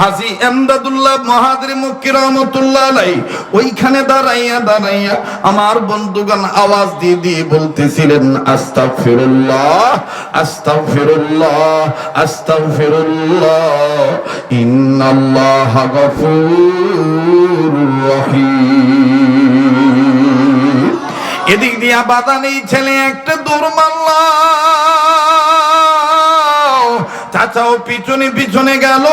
হাজি এমদাদুল্লাহ মহাদের আলাই, ওইখানে দাঁড়াইয়া দাঁড়াইয়া আমার বন্ধুগণ আওয়াজ দিয়ে দিয়ে বলতেছিলেন, আস্তাগফিরুল্লাহ আস্তাগফিরুল্লাহ আস্তাগফিরুল্লাহ, ইন্নাল্লাহা গফুরুর রহিম। এদিক দিয়া বাধা নেই, ছেলে, একটা দৌড় চাচাও পিছনে পিছনে গেল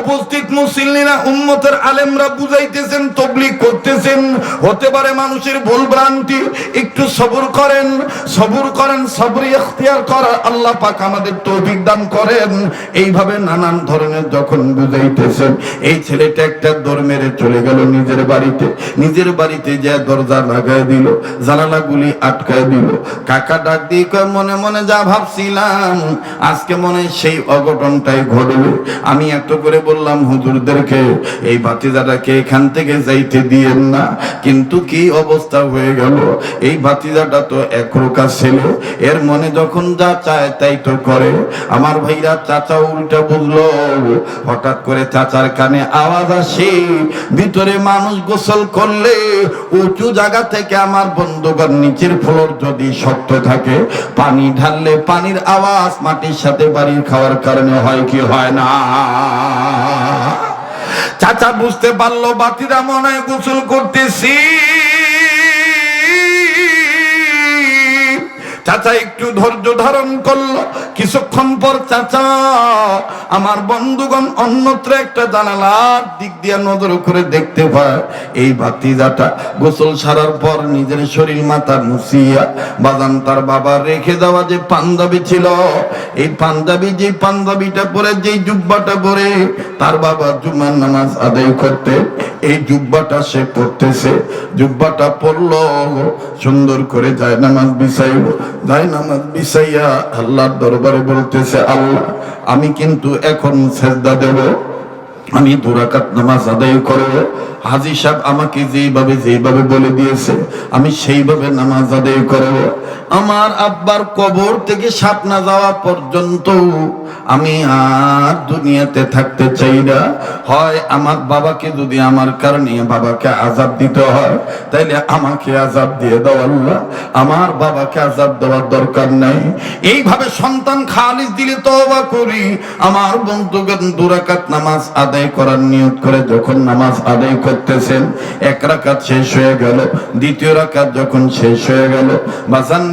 উপস্থিত মুসলিরা উম্মতের আলেমরা বুঝাইতেছেন, তবলিগ করতেছেন। হতে পারে মানুষের ভুল ভ্রান্তি, একটু সবুর করেন সবুর করেন, সবর ইখতিয়ার করা আল্লাহ পাক আমাদের তৌফিক দান করেন। এইভাবে নানান ধরনের যখন বুঝাইতেছেন, এই ছেলেটা একটা দৌড় মেরে চলে গেল নিজের বাড়িতে। নিজের বাড়িতে যে দরজা লাগায় দিল, জানালাগুলি আটকায় দিল। কাকা ডাক দিয়ে মনে মনে যা ভাবছিলাম, আজকে মনে সেই অঘটনটাই ঘটবে আমি এত করে বললাম, হুজুরদেরকে, এই ভাতিজাটাকে এখান থেকে যাইতে দিয়েন না। কিন্তু কি অবস্থা হয়ে গেল? এই ভাতিজাটা তো একরোকা ছেলে। এর মনে যখন যা চায় তাই তো করে। আমার ভাইরা চাচা উল্টা বুঝলো। হঠাৎ করে চাচার কানে আওয়াজ আসে, ভিতরে মানুষ গোসল করলে উঁচু জায়গা থেকে আমার বন্ধুগণ নিচের ফ্লোর যদি শক্ত থাকে, পানি ঢাললে পানির আওয়াজ মাটির সাথে বাড়ির খাওয়ার কারণে হয় কি হয় না? চাচা বুঝতে পারল বাতিরা মনে গোসল করতেছি। চাচা একটু ধৈর্য ধারণ করল। কিছুক্ষণ পর চাচা, আমার বন্ধুগণ অন্যত্র একটা জানালার দিক দিয়ে নজর করে দেখতে পায়। এই ভাতিজাটা গোসল সারার পর নিজের শরীর মাথা মুছিয়া বাদাম তার বাবা রেখে দেওয়া যে পাঞ্জাবি ছিল, এই পাঞ্জাবি যে পাঞ্জাবিটা পরে, যেই জুব্বাটা পরে তার বাবা জুমার নামাজ আদায় করতে, এই জুব্বাটা সে পড়তেছে। জুব্বাটা পড়ল, সুন্দর করে যায় নামাজ বিছাইব। নামাজ বিছাইয়া আল্লাহর দরবারে বলতেছে, আল্লাহ, আমি কিন্তু এখন সেজদা দেব। আমি দুরাকাত নামাজ আদায় করব হাজি সাহেব আমাকে যেভাবে যেভাবে বলে দিয়েছে, আমি সেইভাবে নামাজ আদায় করব। আমার আব্বার কবর থেকে সাপ না যাওয়া পর্যন্ত আমি আর দুনিয়াতে থাকতে চাই না। হয় আমার বাবাকে যদি আমার কারণে বাবাকে আজাব দিতে হয়, তাইলে আমাকে আজাব দিয়ে দাও আল্লাহ। আমার বাবাকে আজাব দেওয়ার দরকার নাই। এইভাবে সন্তান খালিস দিলে তওবা করি। আমার বন্ধুগণ দুরাকাত নামাজ আদায় করার নিয়ত করে যখন নামাজ আদায় করতেছেন, এক রাকাত শেষ হয়ে গেল, দ্বিতীয় রাকাত যখন শেষ হয়ে গেল বাজান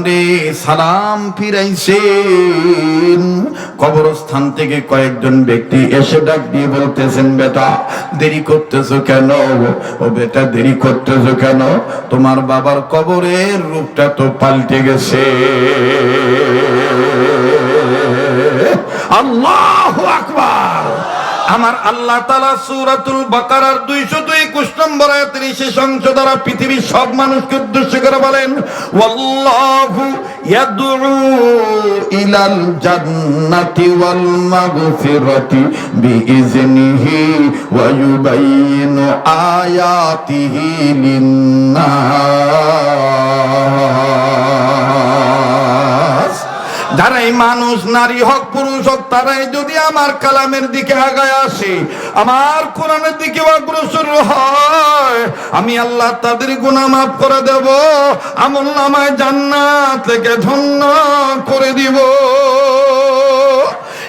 সালাম ফিরাইছেন কবরস্থান থেকে কয়েকজন ব্যক্তি এসে ডাক দিয়ে বলতেছেন, বেটা, দেরি করতেছো কেন ও বেটা, দেরি করতেছো কেন? তোমার বাবার কবরের রূপটা তো পাল্টে গেছে। আল্লাহু আকবার! আমার আল্লাহ তালা সুরাতুল বাকারার দুইশো দুই একুশ নম্বর আয়াতের শেষ অংশ দ্বারা পৃথিবীর সব মানুষকে উদ্দেশ্য করে বলেন, ওয়াল্লাহু ইয়াদউ ওয়াল মাগফিরাতি বিইজনিহি ওয়া ইউবাইয়িনু আয়াতিহি লিন্নাস। যারাই মানুষ, নারী হক, পুরুষ হোক, তারাই যদি আমার কালামের দিকে আগায় আসে, আমার কোরআনের দিকে অগ্রসর হয়, আমি আল্লাহ তাদের গুনা মাফ করে দেব, আমল নামায় জান্নাত থেকে ধন্য করে দিব।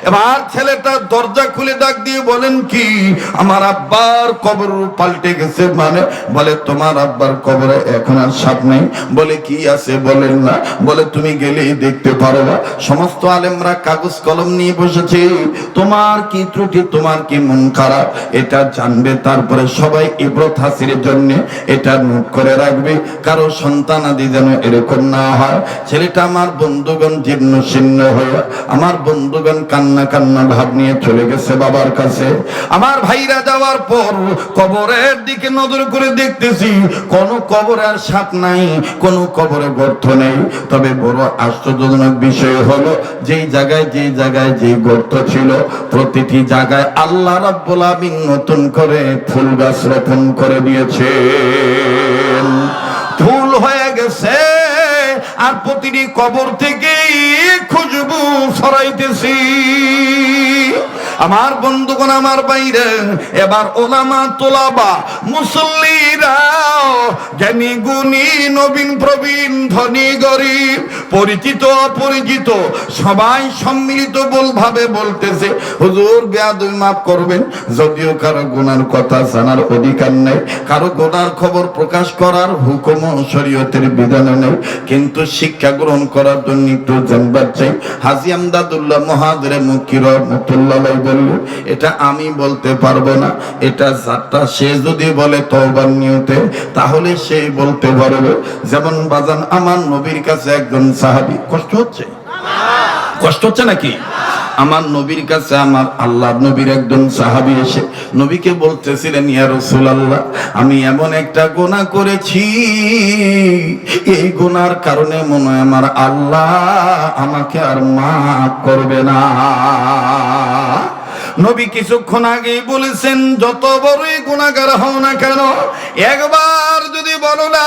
এবার ছেলেটা দরজা খুলে ডাক দিয়ে বলেন কি, আমার আব্বার কবর পাল্টে গেছে। মানে বলে, তোমার আব্বার কবরে এখন আর সাপ নেই। বলে, কি আছে? বলেন না। বলে, তুমি গেলেই দেখতে পারো না। সমস্ত আলেমরা কাগজ কলম নিয়ে বসেছে। তোমার কি ত্রুটি? তোমার কি মন খারাপ? এটা জানবে তারপরে সবাই ইব্রত হাসির জন্য এটা নোট করে রাখবে। কারও সন্তান আদি যেন এরকম না হয়। ছেলেটা, আমার বন্ধুগণ জীর্ণ শীর্ণ হয়ে, আমার বন্ধুগণ কান্না কান্না কান্না ভাব নিয়ে চলে গেছে বাবার কাছে। আমার ভাইরা যাওয়ার পর কবরের দিকে নজর করে দেখতেছি, কোন কবরে আর সাপ নাই, কোন কবরে গর্ত নেই। তবে বড় আশ্চর্যজনক বিষয় হলো, যেই জায়গায় যেই জায়গায় যেই গর্ত ছিল, প্রতিটি জায়গায় আল্লাহ রাব্বুল আমিন নতুন করে ফুল গাছ রোপণ করে দিয়েছে ফুল হয়ে গেছে। আর প্রতিটি কবর থেকে খুশবু ছড়াইতেছি। আমার বন্ধুগণ, আমার বাইরে এবার ওলামা তোলাবা মুসল্লিরা জ্ঞানী গুণী, নবীন প্রবীণ, ধনী গরিব পরিচিত, অপরিচিত, সবাই সম্মিলিত বল ভাবে বলতেছে, হুজুর, বেয়াদবি মাফ করবেন, যদিও কারও গুনার কথা জানার অধিকার নেই, কারও গুনার খবর প্রকাশ করার হুকুম শরীয়তের বিধান নেই, কিন্তু শিক্ষা গ্রহণ করার জন্য একটু জানবার চাই। হাজি আমদাদুল্লাহ মহাদরে মুকির রহমতুল্লাহ বলল, এটা আমি বলতে পারব না, এটা যাত্রা সে যদি বলে তওবার নিয়তে, তাহলে সে বলতে পারবে। যেমন বাজান আমার নবীর কাছে একজন সাহাবী, কষ্ট হচ্ছে? কষ্ট হচ্ছে নাকি? আমার নবীর কাছে আমার আল্লাহ নবীর একজন সাহাবী এসে নবীকে বলতেছিলেন, ইয়া রাসূলুল্লাহ, আমি এমন একটা গুনাহ করেছি। এই গুনার কারণে মনে হয় আমার আল্লাহ আমাকে আর মাফ করবে না। নবী কিছুক্ষণ আগেই বলেছেন, যত বড়ই গুণাগার হও না কেন, একবার যদি বলো না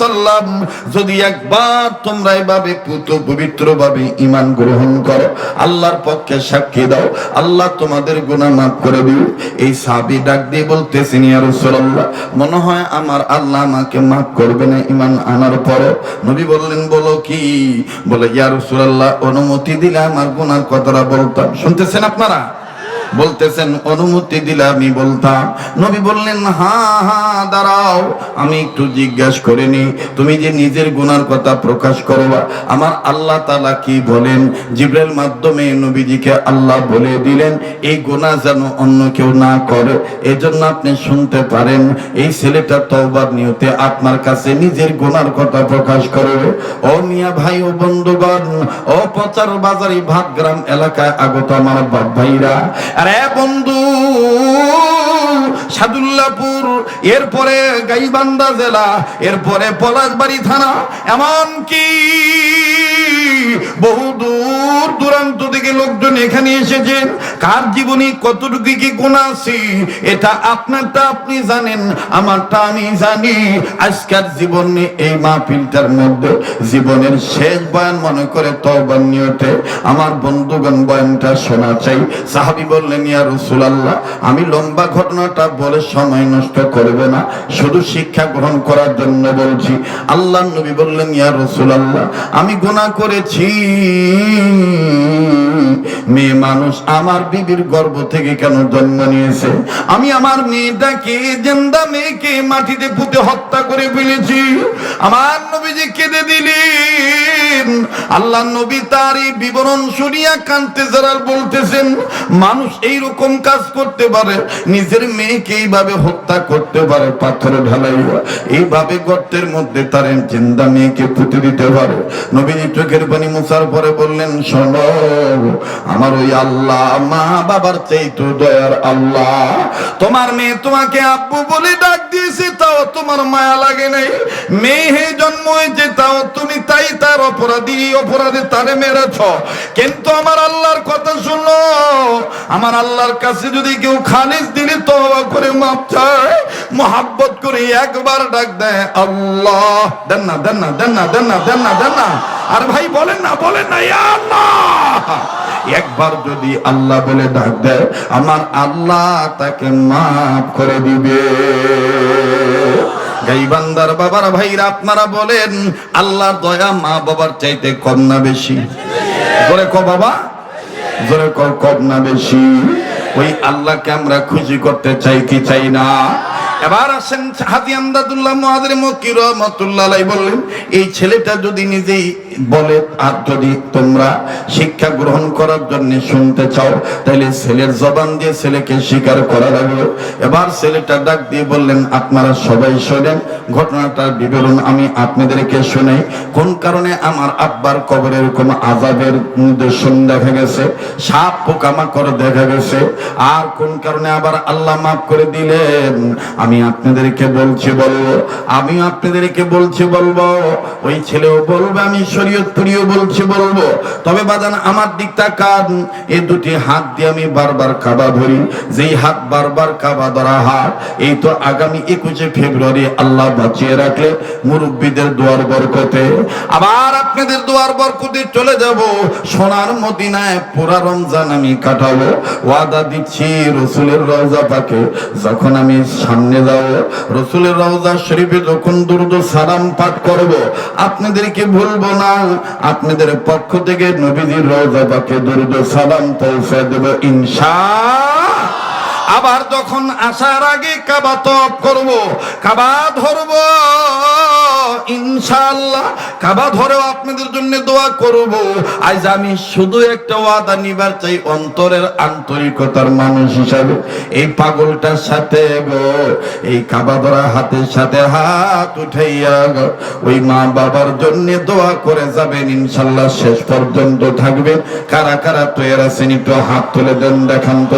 সাল্লাম, যদি একবার তোমরা এভাবে পবিত্র ভাবে ঈমান গ্রহণ করো, আল্লাহর পক্ষে সাক্ষী দাও, আল্লাহ তোমাদের গুনাহ মাফ করে দিবে। এই সাহাবী ডাক দিয়ে বলতেছেন, ইয়া মনে হয় আমার আল্লাহ আমাকে মাফ করবে না ঈমান আনার পরে? নবী বললেন, বলো কি? বলে, ইয়া রাসূলুল্লাহ, অনুমতি দিলে আমার গুনার কথাটা বলতাম। শুনতেছেন আপনারা? বলতেছেন, অনুমতি দিলে আমি বলতাম। নবী বললেন, হা হা, দাঁড়াও, আমি একটু জিজ্ঞাসা করে নি তুমি যে নিজের গুনার কথা প্রকাশ করবা, আমার আল্লাহ তালা কি বলেন? জিব্রাইল মাধ্যমে নবীজিকে আল্লাহ বলে দিলেন, এই গুনাহ যেন অন্য কেউ না করে, এজন্য আপনি শুনতে পারেন, এই ছেলেটা তওবার নিয়তে আপনার কাছে নিজের গুনার কথা প্রকাশ করবে। ও মিয়া ভাই, ও বন্ধুগণ, ও প্রচার বাজারি ভাতগ্রাম এলাকায় আগত আমার বাপ ভাইরা আরে বন্ধু সাদুল্লাপুর এরপরে গাইবান্ধা জেলা এরপরে পলাশবাড়ি থানা এমন কি বহু দূর দূরান্ত থেকে লোকজন এখানে এসেছেন। কার জীবনী, কতটুকু কি গুণ আছে, এটা আপনারটা আপনি জানেন, আমারটা আমি জানি। আজকের জীবনে এই মাহফিলটার মধ্যে জীবনের শেষ বয়ান মনে করে তওবার নিয়তে আমার বন্ধুগণ বয়ানটা শোনা চাই। সাহাবী বললেন, ইয়া রাসূলুল্লাহ, আমি লম্বা ঘটনাটা বলে সময় নষ্ট করবে না। শুধু শিক্ষা গ্রহণ করার জন্য বলছি। আল্লাহ নবী বললেন, ইয়া রাসূলুল্লাহ, আমি গুনাহ করেছি الرحيم মেয়ে মানুষ আমার বিবির গর্ভ থেকে কেন জন্ম নিয়েছে? আমি আমার মেয়েটাকে জেন্দা মেয়েকে মাটিতে পুঁতে হত্যা করে ফেলেছি। আমার নবীজি কেঁদে দিলেন। আল্লাহ নবী তার এই বিবরণ শুনিয়া কানতে যারা বলতেছেন, মানুষ এই রকম কাজ করতে পারে, নিজের মেয়েকে এইভাবে হত্যা করতে পারে, পাথরে ঢালাইয়া। এইভাবে গর্তের মধ্যে তার জিন্দা মেয়েকে পুঁতে দিতে পারে। নবীজি চোখের পানি মুছার পরে বললেন, শোনো আমার ওই আল্লাহ, মা বাবার চেয়ে তো দয়ার আল্লাহ। তোমার মেয়ে তোমাকে আব্বু বলে ডাক দিয়েছে, তাও তোমার মায়া লাগে নাই। মেয়ে হে জন্ম হয়েছে, তাও তুমি তাই তার অপরাধী, অপরাধে তারে মেরেছ। কিন্তু আমার আল্লাহর কথা শুনো, আমার আল্লাহর কাছে যদি কেউ খালিজ দিলে তওবা করে মাপ চায়, মোহাব্বত করে একবার ডাক দেয়, আল্লাহ, দেন না দেন না দেন না দেন না দেন না আর ভাই বলেন না বলেন না আল্লাহ! একবার যদি আল্লাহ বলে ডাক দেয়, আমার আল্লাহ তাকে মাফ করে দিবে। গাইবান্দার বাবার ভাইরা, আপনারা বলেন, আল্লাহর দয়া মা বাবার চাইতে কম না বেশি? জোরে ক বাবা। জোরে ক কম না বেশি? ওই আল্লাহকে আমরা খুশি করতে চাই কি চাই না? এবার আসেন হাজি আমদাদুল্লাহ মহাদের মক্কি রহমতুল্লাহ বললেন এই ছেলেটা যদি নিজেই বলে আর যদি তোমরা শিক্ষা গ্রহণ করার জন্য শুনতে চাও, তাহলে ছেলের জবান দিয়ে ছেলেকে স্বীকার করা লাগল। এবার ছেলেটা ডাক দিয়ে বললেন, আপনারা সবাই শোনেন, ঘটনাটার বিবরণ আমি আপনাদেরকে শুনাই। কোন কারণে আমার আব্বার কবরে এরকম আজাবের নিদর্শন দেখা গেছে? সাপ পোকামাকড় দেখা গেছে। আর কোন কারণে আবার আল্লাহ মাফ করে দিলেন? আমি আমি আপনাদেরকে বলছি, বলব। আমি আপনাদেরকে বলছি, বলব। ওই ছেলেও বলবে, আমি শরীয়তপুরিও বলছি, বলব। তবে বাজান, আমার দিকটা কান। এই দুটি হাত দিয়ে আমি বারবার কাবা ধরি। যেই হাত বারবার কাবা ধরা হাত এই তো আগামী একুশে ফেব্রুয়ারি আল্লাহ বাঁচিয়ে রাখলে মুরব্বীদের দুয়ার বরকতে। আবার আপনাদের দুয়ার বরকতে চলে যাব। সোনার মদিনায় পুরা রমজান আমি কাটাবো। ওয়াদা দিচ্ছি রসুলের রওজা পাকে। যখন আমি সামনে যাব রসুলের রওজা শরীফে যখন দুর্দ সালাম পাঠ করব, আপনাদেরকে ভুলবো না। আপনাদের পক্ষ থেকে নবীজির রওজা পাকে দুর্দ সালাম পৌঁছে দেব ইনশা আবার যখন আসার আগে কাবা তপ করব, কাবা ধরব, ইনশাআল্লাহ, কাবা ধরেও আপনাদের জন্য দোয়া করব। আজ আমি শুধু একটা ওয়াদা নিবার চাই, অন্তরের আন্তরিকতার মানুষ হিসাবে। এই পাগলটার সাথে গো, এই কাবা ধরা হাতের সাথে হাত উঠাইয়া গো, ওই মা বাবার জন্য দোয়া করে যাবেন ইনশাল্লাহ শেষ পর্যন্ত থাকবেন। কারা কারা তৈরি আছেন, একটু হাত তুলে দেন, দেখান তো।